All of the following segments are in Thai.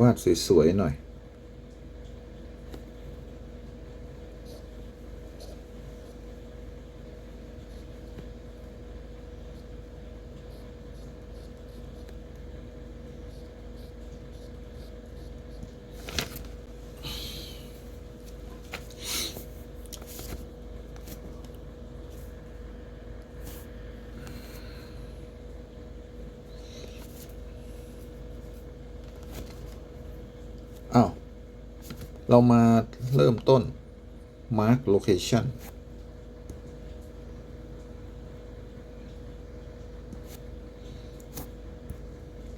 วาดสวยๆหน่อย อ้าว เรามาเริ่มต้น mark location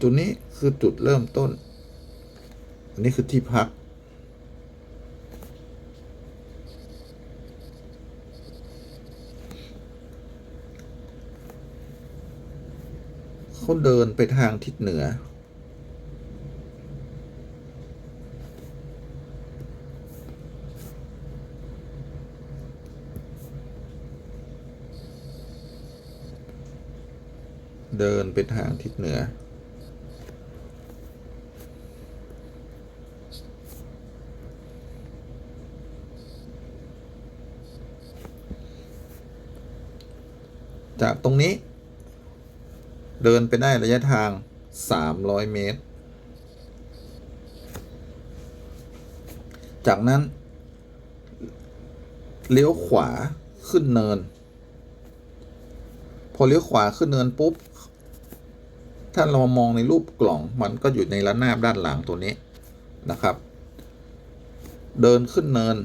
จุดนี้คือจุดเริ่มต้น อันนี้คือที่พัก เขาเดินไปทางทิศเหนือ เดินไปทางทิศเหนือ จากตรงนี้ เดินไปได้ระยะทาง 300 เมตร จากนั้น เลี้ยวขวาขึ้นเนิน พอเลี้ยวขวาขึ้นเนินปุ๊บ ถ้าเรามองในรูปกล่องมันก็อยู่ในระนาบด้านหลังตัวนี้นะครับ เดินขึ้นเนิน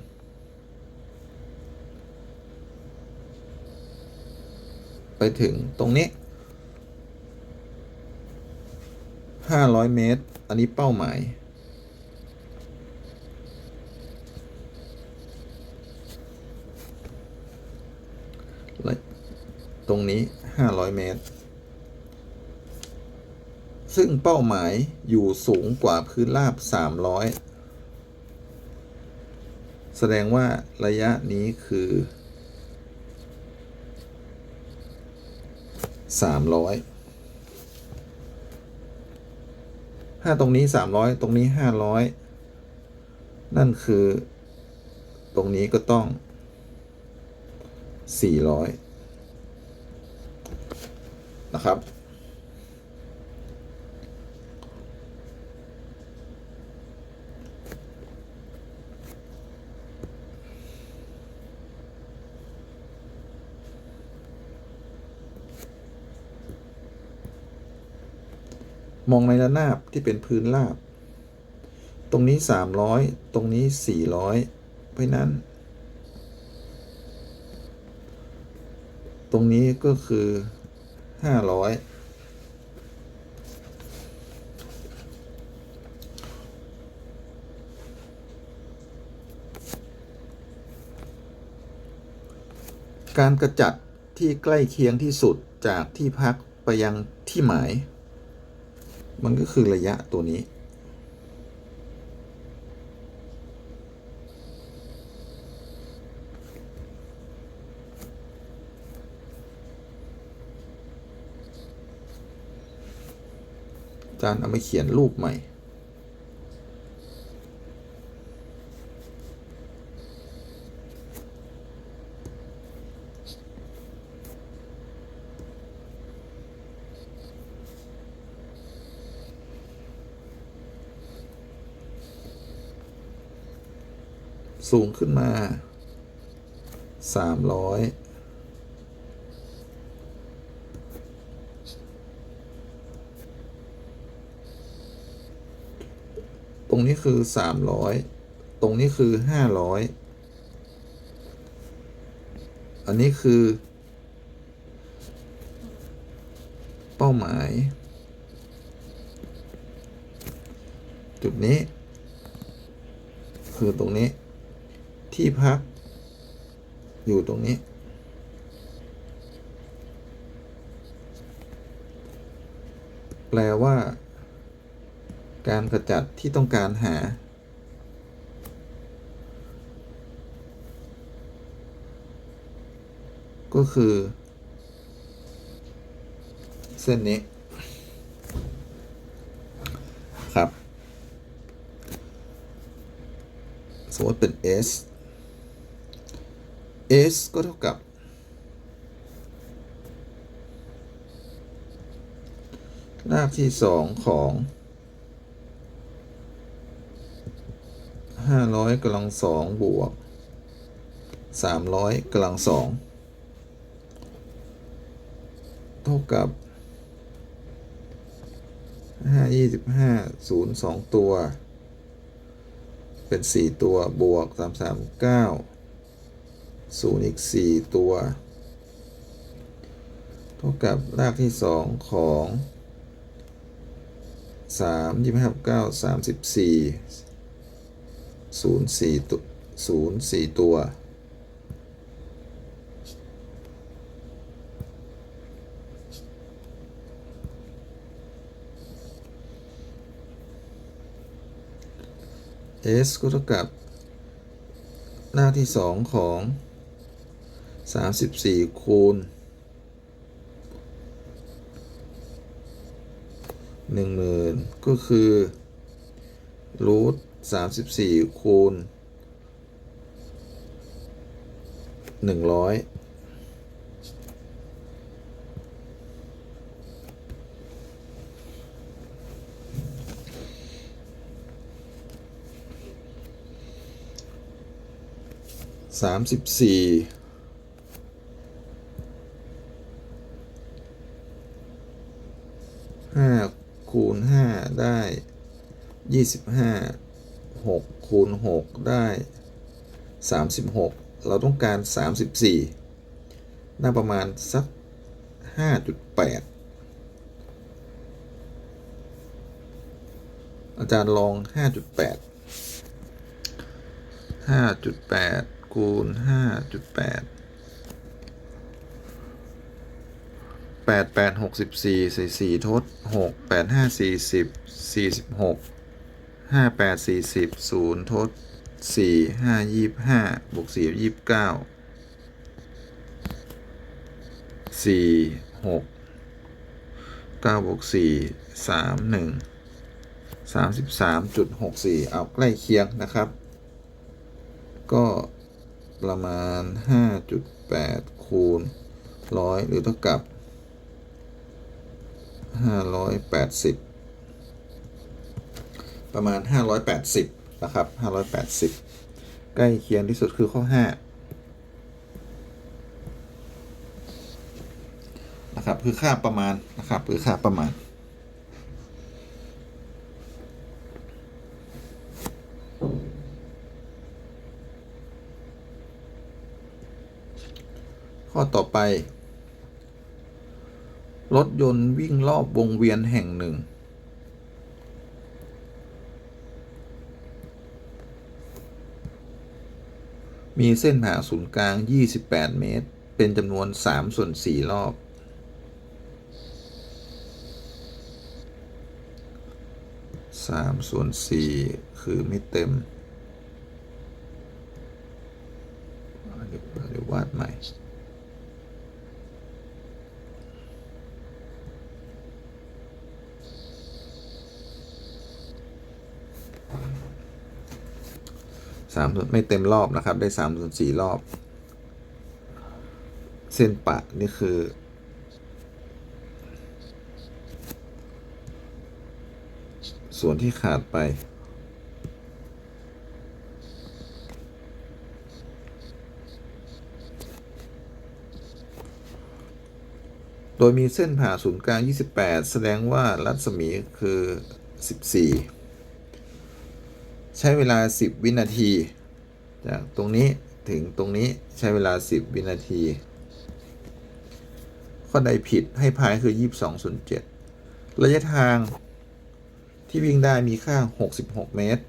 ไปถึงตรงนี้500เมตร อันนี้เป้าหมายและตรงนี้500เมตร ซึ่งเป้าหมายอยู่สูงกว่าพื้นราบ 300 แสดงว่าระยะนี้คือ 300 ถ้าตรงนี้ 300 ตรงนี้ 500 นั่นคือ ตรงนี้ก็ต้อง 400 นะครับ มองในระนาบที่เป็นพื้นราบ ตรงนี้ 300 ตรงนี้ 400 เพราะนั้น ตรงนี้ก็คือ 500การกระจัดที่ใกล้เคียงที่สุดจากที่พักไปยังที่หมาย มันก็คือระยะตัวนี้ อาจารย์เอาไปเขียนรูปใหม่ สูงขึ้นมาสามร้อยตรงนี้คือสามร้อยตรงนี้คือห้าร้อยอันนี้คือ เป้าหมาย จุดนี้ คือตรงนี้ ที่พัก อยู่ตรงนี้ แปลว่า การกระจัดที่ต้องการหา ก็คือ เส้นนี้ครับสมมติเป็น s s ก็เท่ากับ รากที่สองของห้าร้อยกำลังสองบวกสามร้อยกำลังสองเท่ากับห้ายี่สิบห้าศูนย์สองตัว เป็นสี่ตัวบวกสามสามเก้า ศูนย์อีกสี่ตัว เท่ากับรากที่สองของสามยี่สิบห้าเก้าสามสิบสี่ศูนย์สี่ตัวศูนย์สี่ตัว s ก็เท่ากับหน้าที่สองของ สามสิบสี่คูณหนึ่งหมื่นก็คือรูทสามสิบสี่คูณหนึ่งร้อยสามสิบสี่ห้าคูณห้าได้ ยี่สิบห้าหกคูณหกได้สามสิบหกเราต้องการสามสิบสี่น่าประมาณสักห้าจุดแปดอาจารย์ลองห้าจุดแปดห้าจุดแปดคูณห้าจุดแปดแปดแปดหกสิบสี่ใส่สี่ทดหกแปด ห้าแปดสี่สิบศูนย์ทดสี่ห้ายี่ห้าบวกสี่ยี่สิบเก้าสี่หกเก้าบวกสี่สามหนึ่งสามสิบสามจุดหกสี่เอาใกล้เคียงนะครับ ก็ประมาณห้าจุดแปดคูณร้อยหรือเท่ากับห้าร้อยแปดสิบ ประมาณห้าร้อยแปดสิบนะครับห้าร้อยแปดสิบใกล้เคียงที่สุดคือข้อห้านะครับ คือค่าประมาณ นะครับ คือค่าประมาณข้อต่อไป รถยนต์วิ่งรอบวงเวียนแห่งหนึ่ง มีเส้นผ่าศูนย์กลาง 28 เมตร เป็นจำนวน 3 ส่วน 4 รอบ 3 ส่วน 4 คือไม่เต็มเดี๋ยวเดี๋ยววาดใหม่ สามส่วนไม่เต็มรอบนะครับ ได้สามส่วนสี่รอบ เส้นปะนี่คือ ส่วนที่ขาดไปโดยมีเส้นผ่าศูนย์กลาง 28 แสดงว่ารัศมีคือ 14 ใช้เวลา 10 วินาที จากตรงนี้ถึงตรงนี้ใช้เวลา 10 วินาที ข้อใดผิดให้พายคือ 22ส่วน7ระยะทางที่วิ่งได้มีค่า 66 เมตร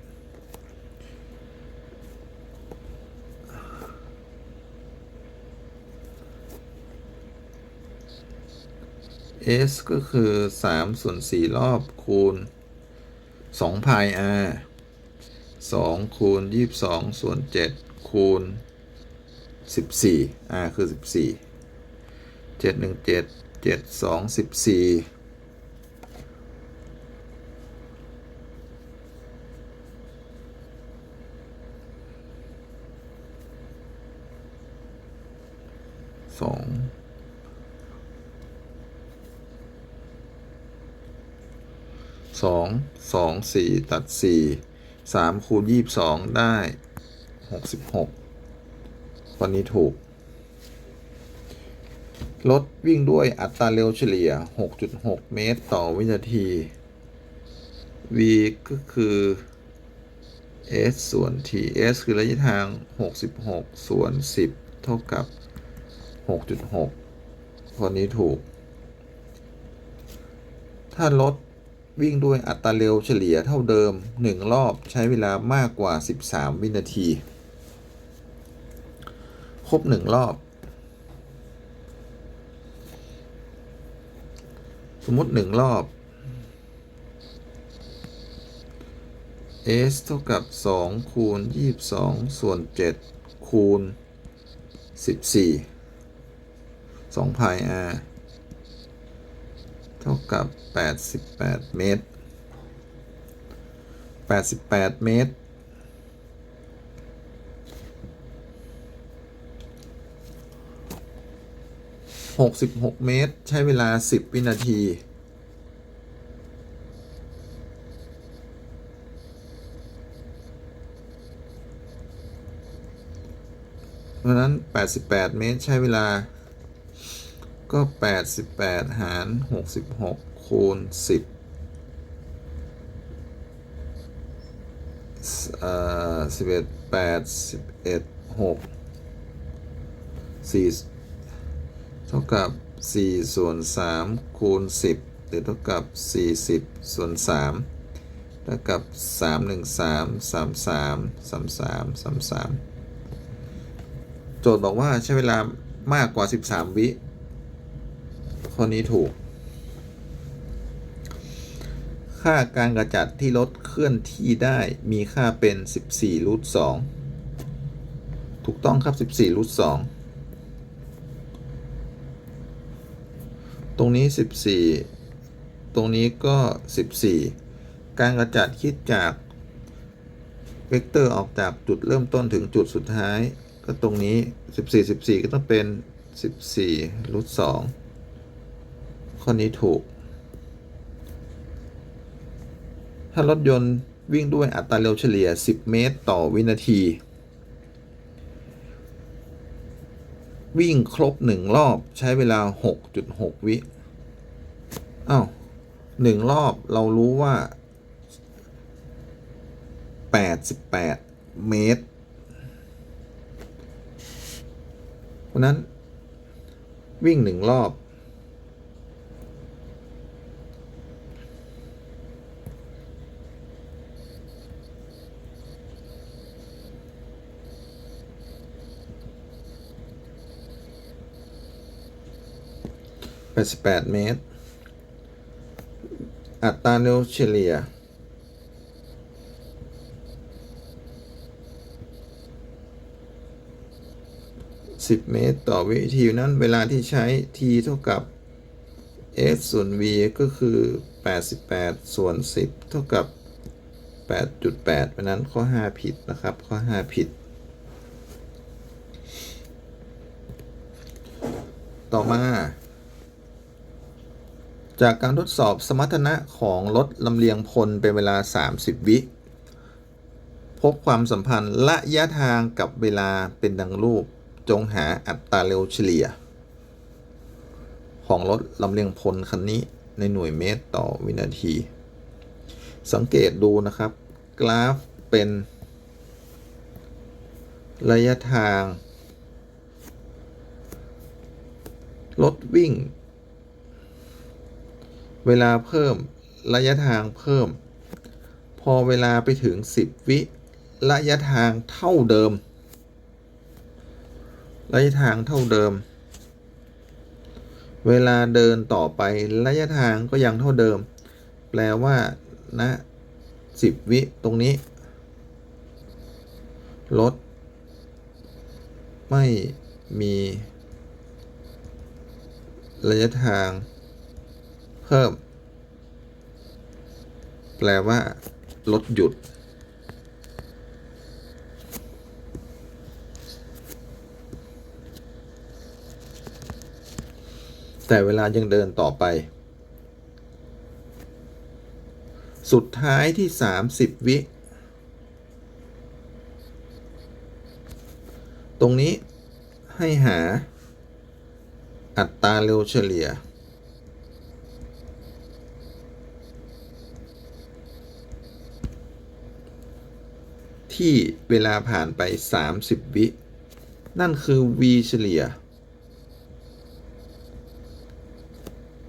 s ก็คือ3ส่วน4รอบคูณ2พาย r 2คูณ22 ส่วน 7 คูณ 14อ่าคือ 14 717 72 14สองสองสองสี่ตัดสี่ สามคูณยี่สิบสองได้หกสิบหกวันนี้ถูก รถวิ่งด้วยอัตราเร็วเฉลี่ย 6.6 เมตรต่อวินาที v ก็คือ s ส่วน t s คือระยะทาง 66 ส่วน 10 เท่ากับ 6.6คนนี้ถูก ถ้ารถ วิ่งด้วยอัตราเร็วเฉลี่ยเท่าเดิม 1 รอบใช้เวลามากกว่า 13 วินาที ครบ 1 รอบ สมมติ 1 รอบ s เท่ากับ 2 คูณ 22 ส่วน 7 คูณ 14 2 pi r เท่ากับ 88 เมตร 88 เมตร 66 เมตร ใช้เวลา 10 วินาที เพราะนั้น 88 เมตร ใช้เวลา ก็ 88 หาร 66 คูณ 10เอ่อ11 8 11 6 4เท่ากับ4ส่วน3คูณ10หรือเท่ากับ40ส่วน3เท่ากับ3 1 3 3 3 3 3 3 3โจทย์บอกว่าใช้เวลามากกว่า13วิ ข้อนี้ถูก ค่าการกระจัดที่รถเคลื่อนที่ได้มีค่าเป็น 14รูท2ถูกต้องครับ 14รูท2ตรงนี้ 14 ตรงนี้ก็ 14 การกระจัดคิดจากเวกเตอร์ออกจากจุดเริ่มต้นถึงจุดสุดท้าย ก็ตรงนี้ 14 14 ก็ต้องเป็น 14รูท2 ข้อนี้ถูก ถ้ารถยนต์วิ่งด้วยอัตราเร็วเฉลี่ย 10 เมตรต่อวินาที วิ่งครบ 1 รอบใช้เวลา 6.6 วิอ้าวหนึ่งรอบเรารู้ว่า 88 เมตร เพราะนั้นวิ่งหนึ่งรอบ 88 เมตร อัตราเร็วเฉลี่ย 10 เมตรต่อวิทีนั้นเวลาที่ใช้ t เท่ากับ s ส่วน v ก็คือ 88 ส่วน 10 เท่ากับ 8.8เพราะนั้นข้อ 5 ผิดนะครับ ข้อ 5 ผิด ต่อมา จากการทดสอบสมรรถนะของรถลำเลียงพลเป็นเวลา 30 วิพบความสัมพันธ์ระยะทางกับเวลาเป็นดังรูป จงหาอัตราเร็วเฉลี่ย ของรถลำเลียงพลคันนี้ในหน่วยเมตรต่อวินาที สังเกตดูนะครับ กราฟเป็น ระยะทาง รถวิ่ง เวลาเพิ่มระยะทางเพิ่ม พอเวลาไปถึง 10 วิระยะทางเท่าเดิม ระยะทางเท่าเดิม เวลาเดินต่อไประยะทางก็ยังเท่าเดิม แปลว่าณ10 วิตรงนี้รถไม่มี ระยะทาง เพิ่ม แปลว่ารถหยุด แต่เวลายังเดินต่อไป สุดท้ายที่ 30 วิ ตรงนี้ให้หาอัตราเร็วเฉลี่ย ที่เวลาผ่านไป 30 วิ นั่นคือ v เฉลี่ย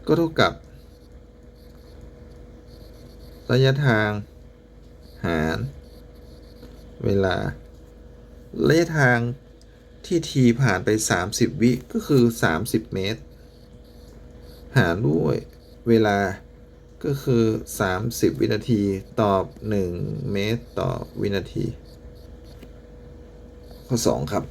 ก็เท่ากับ ระยะทาง หาร เวลา ระยะทางที่ t ผ่านไป 30 วิ ก็คือ 30 เมตร หารด้วยเวลาก็คือ 30 วินาทีต่อ1เมตร ต่อวินาที ข้อ 2 ครับ